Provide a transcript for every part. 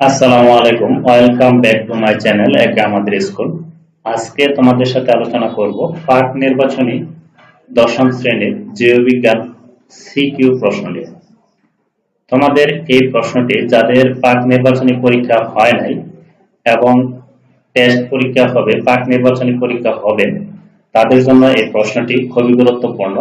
আসসালামু আলাইকুম। Welcome back to my channel একে আমাদের স্কুল। আজকে তোমাদের সাথে আলোচনা করব পার্ট নির্বাচনী দশম শ্রেণির জীববিজ্ঞান সিকিউ প্রশ্ন নিয়ে। তোমাদের এই প্রশ্নটি যাদের পার্ট নির্বাচনী পরীক্ষা হয় নাই এবং টেস্ট পরীক্ষা হবে পার্ট নির্বাচনী পরীক্ষা হবে, তাদের জন্য এই প্রশ্নটি খুবই গুরুত্বপূর্ণ।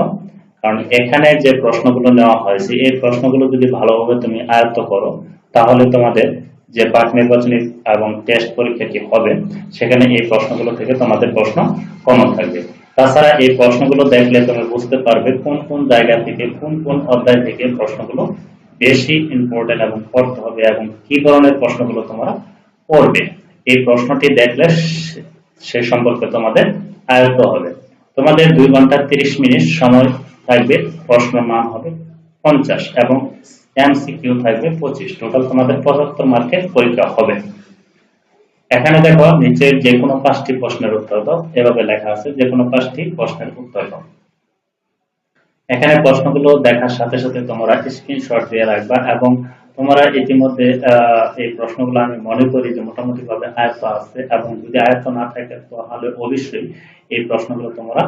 কারণ এখানে যে প্রশ্নগুলো নেওয়া হয়েছে, এই প্রশ্নগুলো যদি ভালোভাবে তুমি আয়ত্ত করো, তাহলে তোমাদের যে পাঠ নির্বাচনী এবং টেস্ট পরীক্ষাটি হবে, সেখানে এই প্রশ্নগুলো থেকে তোমাদের প্রশ্ন কমন থাকবে। তাছাড়া এই প্রশ্নগুলো দেখলে তুমি বুঝতে পারবে কোন কোন জায়গা থেকে, কোন কোন অধ্যায় থেকে প্রশ্নগুলো বেশি ইম্পর্টেন্ট এবং পড়তে হবে এবং কি ধরনের প্রশ্নগুলো তোমরা পড়বে। এই প্রশ্নটি দেখলে সে সম্পর্কে তোমাদের আয়ত্ত হবে। তোমাদের দুই ঘণ্টা তিরিশ মিনিট সময় থাকবে, প্রশ্ন মান হবে পঞ্চাশ এবং এমসিকিউ থাকবে পঁচিশ। টোটাল তোমাদের পঁচাত্তর মার্কের পরীক্ষা হবে। এখানে দেখো নিচের যে কোনো পাঁচটি প্রশ্নের উত্তর দাও। এভাবে লেখা আছে যে কোনো পাঁচটি প্রশ্নের উত্তর দাও। এখানে প্রশ্নগুলো দেখার সাথে সাথে তোমরা স্ক্রিনশট দিয়ে রাখবা এবং তোমরা ইতিমধ্যে এই প্রশ্নগুলো আমি মনে করি যে মোটামুটি ভাবে আয়ত্ত আছে এবং যদি আয়ত্ত না থাকে, তাহলে অবশ্যই এই প্রশ্নগুলো তোমরা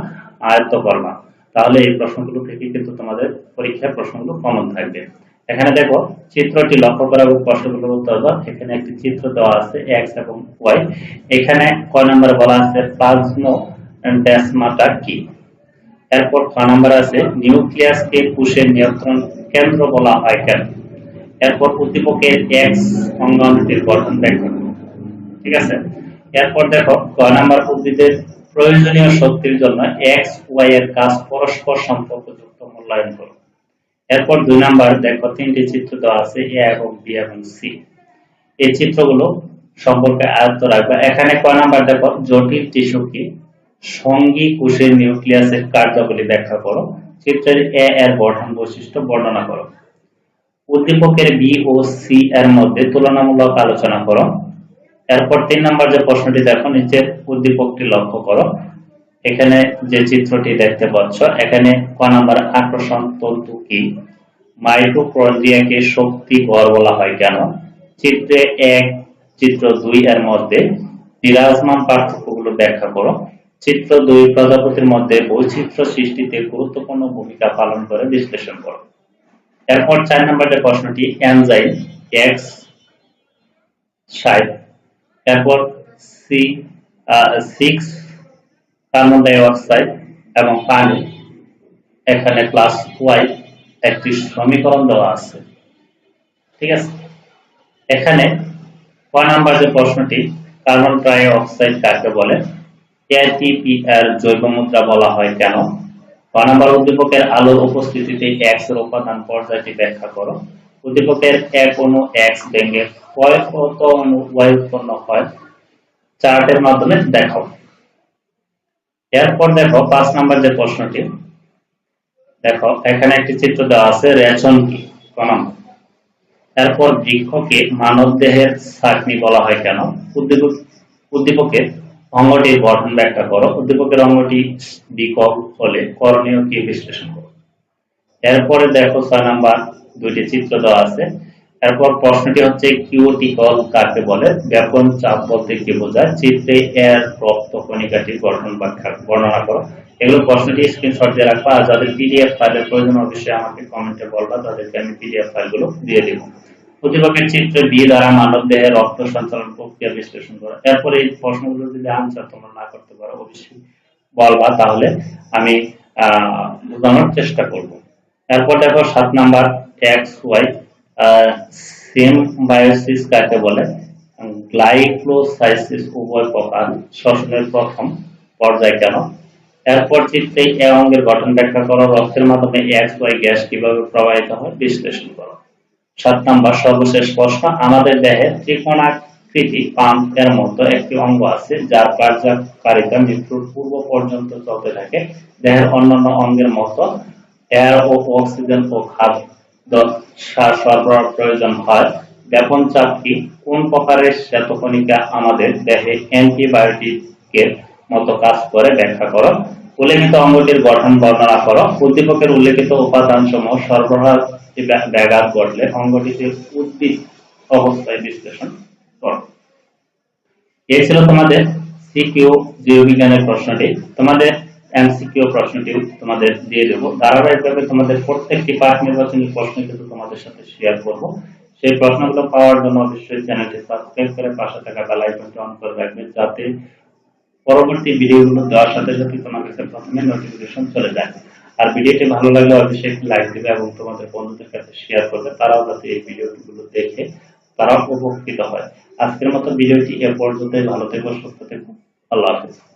আয়ত্ত করবা। তাহলে এই প্রশ্নগুলো থেকে কিন্তু তোমাদের পরীক্ষার প্রশ্নগুলো কমন থাকবে। এখানে দেখো চিত্রটি লক্ষ্য করা এবং প্রশ্নগুলোর উত্তর দাও এখানে একটি চিত্র দেওয়া আছে এক্স এবং ওয়াই এখানে কয় নম্বরে বলা আছে, প্লাজমো ড্যাসমাটা কি? এরপর ক নাম্বার আছে নিউক্লিয়াসকে কোষের নিয়ন্ত্রণ কেন্দ্র বলা হয় কেন? এরপর উদ্দীপকের এক্স অঙ্গাণুটির গঠন করো। ঠিক আছে? এরপর দেখো, ক নাম্বার উদ্ভিদের প্রয়োজনীয় শক্তির জন্য এক্স ওয়াই এর কাজ পরস্পর সম্পর্কযুক্ত মূল্যায়ন করো। এরপর দুই নাম্বার, দেখো, তিনটি চিত্র দেওয়া আছে, এ এবং বি এবং সি। এই চিত্রগুলো সম্পর্কে আয়ত্ত রাখবে। এখানে কয় নাম্বার, দেখো, জটিল টিস্যু কি? সঙ্গী কোষের নিউক্লিয়াসের কার্যাবলী ব্যাখ্যা করো। চিত্রের এ এর গঠন বৈশিষ্ট্য বর্ণনা করো। উদ্দীপকের বি ও সি এর মধ্যে তুলনামূলক আলোচনা করো। এরপর তিন নাম্বার যে প্রশ্নটি, দেখো, নিচের উদ্দীপকটি লক্ষ্য করো। এখানে যে চিত্রটি দেখতে পাচ্ছ, এখানে ক নাম্বার আকর্ষণ তন্তু কি? মাইটোকন্ড্রিয়াকে শক্তি ঘর বলা হয় কেন? চিত্রে এক, চিত্র দুই এর মধ্যে বিরাজমান পার্থক্যগুলো ব্যাখ্যা করো। চিত্র দুই প্রজাপতির মধ্যে বৈচিত্র্য সৃষ্টিতে গুরুত্বপূর্ণ ভূমিকা পালন করে, বিশ্লেষণ করো। এরপর চার নম্বর যে প্রশ্নটি, এনজাইম এক্স ষাট এরপর C six carbon dioxide এবং পানি। এখানে প্লাস ওয়াই একটি সমীকরণ দেওয়া আছে। ঠিক আছে? এখানে ক নাম্বার যে প্রশ্নটি, কার্বন ডাই অক্সাইড কাকে বলে? জৈব মুদ্রা বলা হয় কেন? ক নাম্বার উদ্দীপকের আলোর উপস্থিতিতে এক্সের উপাদান পর্যায়টি ব্যাখ্যা করো। উদ্দীপকের এক অণু এক্স ভেঙে কয় কত অণু ওয়াই উৎপন্ন হয়। চার্টের মাধ্যমে দেখাও। এরপর দেখো পাঁচ নাম্বার যে প্রশ্নটি, দেখো, এখানে একটি চিত্র দেওয়া আছে, রেচন কি? ক এরপর বৃক্ষকে মানব দেহের চাটনি বলা হয় কেন? উদ্দীপক, উদ্দীপকের অঙ্গটির গঠন ব্যাখ্যা করো। উদ্দীপকের অঙ্গটি বিকল হলে করণীয় কি বিশ্লেষণ করো। এরপরে দেখো ছয় নাম্বার দুইটি চিত্র দেওয়া আছে। এরপর প্রশ্নটি হচ্ছে কিউটিকল কাকে বলে? ব্যাপন চাপ বলতে কি বোঝায়? চিত্রে এর রক্ত কণিকাটির গঠন ব্যাখ্যা বর্ণনা করো। এগুলো প্রশ্নটি স্ক্রিনশট দিয়ে রাখবা, আর যাদের পিডিএফ ফাইলের প্রয়োজন অবশ্যই আমাকে কমেন্টে বলবা, তাদেরকে আমি পিডিএফ ফাইলগুলো দিয়ে দিব। প্রতিপক্ষের চিত্রে বি দ্বারা মানব দেহে রক্ত সঞ্চালন প্রক্রিয়া বিশ্লেষণ করো। এরপরে এই প্রশ্নগুলো যদি আনসার তোমরা না করতে পারো, অবশ্যই বলবা, তাহলে আমি বোঝানোর চেষ্টা করব। এরপর দেখো, সাত নাম্বার এক্স ওয়াই সিম্বায়োসিস কাকে বলে? গ্লাইকোসাইসিস উভয় প্রকার, শ্বসনের প্রথম পর্যায় কেন? এরপর চিত্রে এ অঙ্গের গঠন ব্যাখ্যা করো, রক্তের মাধ্যমে এক্স ওয়াই গ্যাস কীভাবে প্রবাহিত হয় বিশ্লেষণ করো। সাত নাম্বার সর্বশেষ প্রশ্ন, আমাদের দেহে ত্রিকোণাকৃতি পাম্পের মতো একটি অঙ্গ আছে, যার কার্যকারিতা মৃত্যুর পূর্ব পর্যন্ত চলতে থাকে। দেহের অন্যান্য অঙ্গের মতো এয়ার ও অক্সিজেন ও খাদ্য সার সরবরাহ প্রয়োজন হয়। ব্যাপন চাপ কি? কোন প্রকারের শ্বেতকণিকা আমাদের দেহে অ্যান্টিবায়োটিকের মতো কাজ করে? ব্যাখ্যা করো। উল্লেখিত অঙ্গটির গঠন বর্ণনা করো। উদ্দীপকের উল্লেখিত উপাদান সমূহ সরবরাহ ব্যাঘাত ঘটলে অঙ্গটিতে উদ্ভিদ অবস্থায় বিশ্লেষণ করো। এই ছিল তোমাদের সিকিউ জীববিজ্ঞানের প্রশ্নটি। তোমাদের এমসিকিউ প্রশ্নটি তোমাদের দিয়ে দেবো। ধারাবাহিকভাবে তোমাদের প্রত্যেকটি পাঠ নির্বাচনী প্রশ্ন কিন্তু তোমাদের সাথে শেয়ার করব। সেই প্রশ্নগুলো পাওয়ার জন্য অবশ্যই চ্যানেলটি সাবস্ক্রাইব করে পাশে থাকা বেল আইকনটি অন করে রাখবেন যাতে পরবর্তী ভিডিওগুলো দেওয়ার সাথে সাথে তোমার কাছে প্রথমে নোটিফিকেশন চলে যায়। আর ভিডিওটি ভালো লাগলে অবশ্যই একটি লাইক দিবে এবং তোমাদের বন্ধুদের কাছে শেয়ার করবে। তারাও যাতে এই ভিডিওগুলো দেখে তারাও উপকৃত হয়। আজকের মতো ভিডিওটি এ পর্যন্তই। ভালো থেকো, সুস্থ থেকো। আল্লাহ হাফেজ।